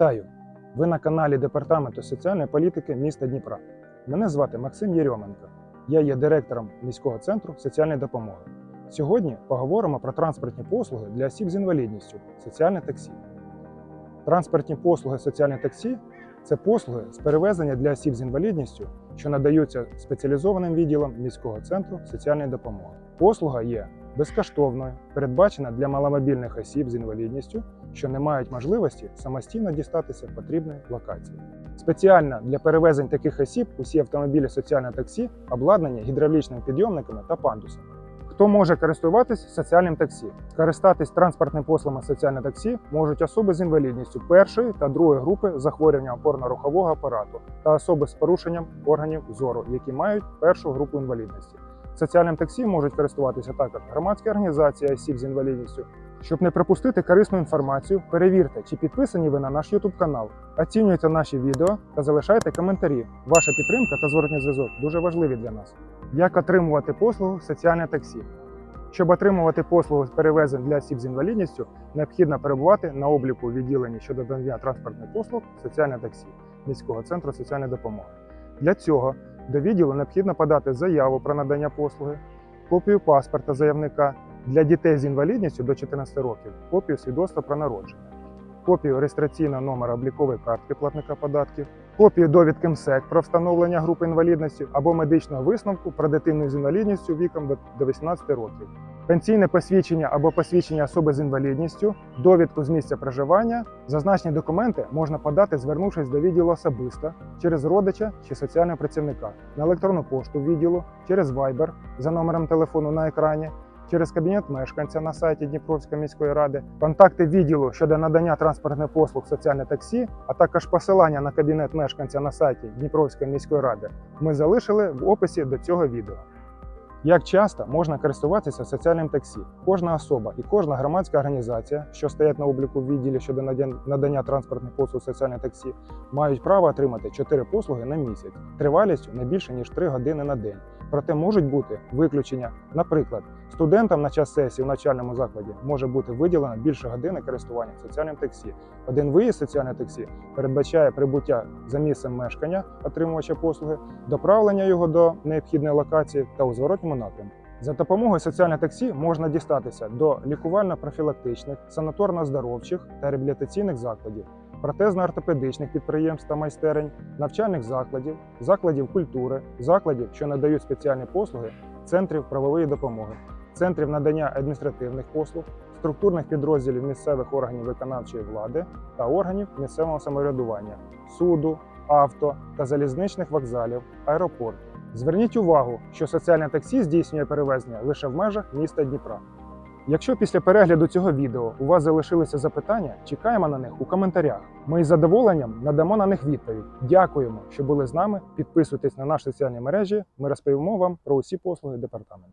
Вітаю! Ви на каналі Департаменту соціальної політики міста Дніпра. Мене звати Максим Єрьоменко. Я є директором міського центру соціальної допомоги. Сьогодні поговоримо про транспортні послуги для осіб з інвалідністю соціальне таксі. Транспортні послуги соціальне таксі це послуги з перевезення для осіб з інвалідністю, що надаються спеціалізованим відділом міського центру соціальної допомоги. Послуга є безкоштовною, передбачена для маломобільних осіб з інвалідністю, що не мають можливості самостійно дістатися потрібної локації. Спеціально для перевезень таких осіб усі автомобілі соціальне таксі обладнані гідравлічними підйомниками та пандусами. Хто може користуватись соціальним таксі? Скористатись транспортним послугами соціальне таксі можуть особи з інвалідністю першої та другої групи захворювання опорно-рухового апарату та особи з порушенням органів зору, які мають першу групу інвалідності. Соціальним таксі можуть користуватися також громадські організації осіб з інвалідністю. Щоб не пропустити корисну інформацію, перевірте, чи підписані ви на наш YouTube канал, оцінюйте наші відео та залишайте коментарі. Ваша підтримка та зворотній зв'язок дуже важливі для нас. Як отримувати послугу соціальне таксі? Щоб отримувати послугу з перевезень для осіб з інвалідністю, необхідно перебувати на обліку у відділенні щодо надання транспортних послуг соціальне таксі міського центру соціальної допомоги. Для цього до відділу необхідно подати заяву про надання послуги, копію паспорта заявника для дітей з інвалідністю до 14 років, копію свідоцтва про народження, копію реєстраційного номера облікової картки платника податків, копію довідки МСЕК про встановлення групи інвалідності або медичного висновку про дитину з інвалідністю віком до- до 18 років, пенсійне посвідчення або посвідчення особи з інвалідністю, довідку з місця проживання. Зазначені документи можна подати, звернувшись до відділу особисто через родича чи соціального працівника на електронну пошту відділу, через Viber за номером телефону на екрані, через кабінет мешканця на сайті Дніпровської міської ради, контакти відділу щодо надання транспортних послуг соціальне таксі, а також посилання на кабінет мешканця на сайті Дніпровської міської ради ми залишили в описі до цього відео. Як часто можна користуватися соціальним таксі? Кожна особа і кожна громадська організація, що стоять на обліку в відділі щодо надання транспортних послуг соціальне таксі, мають право отримати 4 послуги на місяць тривалістю не більше ніж 3 години на день. Проте можуть бути виключення. Наприклад, студентам на час сесії в навчальному закладі може бути виділено більше години користування соціальним таксі. Один виїзд соціальне таксі передбачає прибуття за місцем мешкання отримувача послуги, доправлення його до необхідної локації та у зворотньому напрямку. За допомогою соціального таксі можна дістатися до лікувально-профілактичних, санаторно-здоровчих та реабілітаційних закладів, протезно-ортопедичних підприємств та майстерень, навчальних закладів, закладів культури, закладів, що надають спеціальні послуги, центрів правової допомоги, центрів надання адміністративних послуг, структурних підрозділів місцевих органів виконавчої влади та органів місцевого самоврядування, суду, авто та залізничних вокзалів, аеропорт. Зверніть увагу, що соціальне таксі здійснює перевезення лише в межах міста Дніпра. Якщо після перегляду цього відео у вас залишилися запитання, чекаємо на них у коментарях. Ми із задоволенням надамо на них відповідь. Дякуємо, що були з нами. Підписуйтесь на наші соціальні мережі. Ми розповімо вам про усі послуги департаменту.